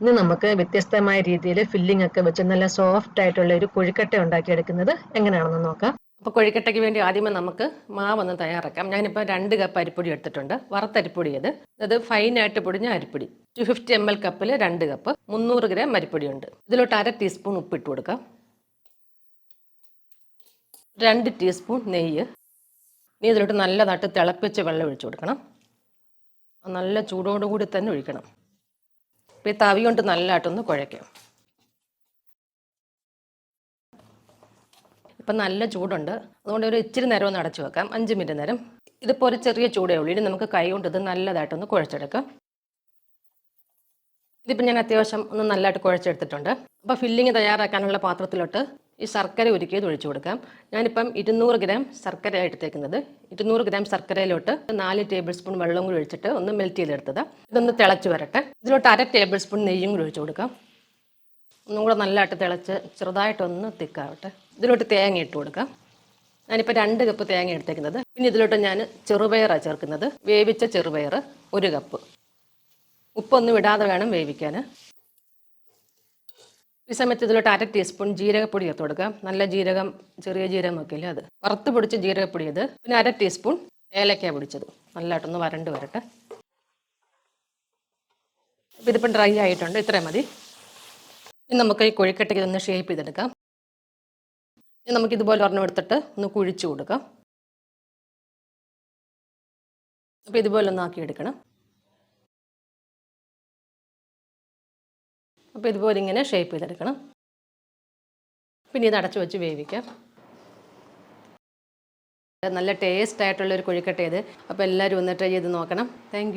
ഇന്ന് നമുക്ക് വ്യത്യസ്തമായ രീതിയിൽ ഫില്ലിംഗ് ഒക്കെ വെച്ച് നല്ല സോഫ്റ്റ് ആയിട്ടുള്ള ഒരു കൊഴുക്കട്ട ഉണ്ടാക്കിയെടുക്കുന്നത് എങ്ങനെയാണെന്ന് നോക്കാം. അപ്പോൾ കൊഴുക്കട്ടയ്ക്ക് വേണ്ടി ആദ്യമേ നമുക്ക് മാവൊന്ന് തയ്യാറാക്കാം. ഞാനിപ്പോൾ രണ്ട് കപ്പ് അരിപ്പൊടി എടുത്തിട്ടുണ്ട്. വറുത്തരിപ്പൊടി ഇത്. അത് ഫൈനായിട്ട് പൊടിഞ്ഞ അരിപ്പൊടി. ടു ഫിഫ്റ്റി എം എൽ കപ്പിൽ രണ്ട് കപ്പ് മുന്നൂറ് ഗ്രാം അരിപ്പൊടിയുണ്ട്. ഇതിലോട്ട് അര ടീസ്പൂൺ ഉപ്പിട്ട് കൊടുക്കാം. രണ്ട് ടീസ്പൂൺ നെയ്യ്. ഇനി ഇതിലോട്ട് നല്ലതായിട്ട് തിളപ്പിച്ച് വെള്ളം ഒഴിച്ചു കൊടുക്കണം. നല്ല ചൂടോടുകൂടി തന്നെ ഒഴിക്കണം. അപ്പോൾ ഈ തവി കൊണ്ട് നല്ലതായിട്ടൊന്ന് കുഴയ്ക്കും. ഇപ്പം നല്ല ചൂടുണ്ട്. അതുകൊണ്ട് ഒരു ഇച്ചിരി നേരം ഒന്ന് അടച്ചു വെക്കാം. അഞ്ച് മിനിറ്റ് നേരം. ഇതിപ്പോൾ ഒരു ചെറിയ ചൂടേ ഉള്ളൂ. ഇനി നമുക്ക് കൈ കൊണ്ട് ഇത് നല്ലതായിട്ടൊന്ന് കുഴച്ചെടുക്കാം. ഇതിപ്പോൾ ഞാൻ അത്യാവശ്യം ഒന്ന് നല്ലതായിട്ട് കുഴച്ചെടുത്തിട്ടുണ്ട്. അപ്പോൾ ഫില്ലിങ് തയ്യാറാക്കാനുള്ള പാത്രത്തിലോട്ട് ഈ ശർക്കര ഉരുക്കിയത് ഒഴിച്ചു കൊടുക്കാം. ഞാനിപ്പം ഇരുന്നൂറ് ഗ്രാം ശർക്കര എടുത്തേക്കുന്നത്. ഇരുന്നൂറ് ഗ്രാം ശർക്കരയിലോട്ട് നാല് ടേബിൾ സ്പൂൺ വെള്ളം കൂടി ഒഴിച്ചിട്ട് ഒന്ന് മെൽറ്റ് ചെയ്തെടുത്തത്. ഇതൊന്ന് തിളച്ച് വരട്ടെ. ഇതിലോട്ട് അര ടേബിൾ സ്പൂൺ നെയ്യും കൂടി ഒഴിച്ചു കൊടുക്കാം. ഒന്നും കൂടെ നല്ലതായിട്ട് തിളച്ച് ചെറുതായിട്ടൊന്ന് തിക്കാവട്ടെ. ഇതിലോട്ട് തേങ്ങ ഇട്ട് കൊടുക്കാം. ഞാനിപ്പോൾ രണ്ട് കപ്പ് തേങ്ങ എടുത്തേക്കുന്നത്. പിന്നെ ഇതിലോട്ട് ഞാൻ ചെറുപയറാണ് ചേർക്കുന്നത്. വേവിച്ച ചെറുപയർ ഒരു കപ്പ്. ഉപ്പൊന്നും ഇടാതെ വേണം വേവിക്കാൻ. ഈ സമയത്ത് ഇതിലോട്ട് അര ടീസ്പൂൺ ജീരകപ്പൊടി ചേർത്ത് കൊടുക്കാം നല്ല ജീരകം ചെറിയ ജീരകം ഒക്കെ അത്. വറുത്ത് പൊടിച്ച ജീരകപ്പൊടി ഇത് പിന്നെ അര ടീസ്പൂൺ ഏലക്ക പൊടിച്ചത്. നല്ലതായിട്ടൊന്ന് വരണ്ട് വരട്ടെ. അപ്പോൾ ഇതിപ്പം ഡ്രൈ ആയിട്ടുണ്ട്. ഇത്രയും മതി. ഇനി നമുക്ക് ഈ കുഴിക്കട്ടയ്ക്ക് ഇതൊന്ന് ഷേപ്പ് ചെയ്തെടുക്കാം. ഇനി നമുക്ക് ഇതുപോലെ ഒരെണ്ണം എടുത്തിട്ട് ഒന്ന് കുഴിച്ചു കൊടുക്കാം. അപ്പോൾ ഇതുപോലെ ഒന്ന് ആക്കിയെടുക്കണം. അപ്പോൾ ഇതുപോലെ ഇങ്ങനെ ഷേപ്പ് ചെയ്തെടുക്കണം. പിന്നെ ഇത് അടച്ചു വെച്ച് വേവിക്കാം. നല്ല ടേസ്റ്റ് ആയിട്ടുള്ളൊരു കൊഴുക്കട്ട ഇത്. അപ്പോൾ എല്ലാവരും ഒന്ന് ട്രൈ ചെയ്ത് നോക്കണം. താങ്ക്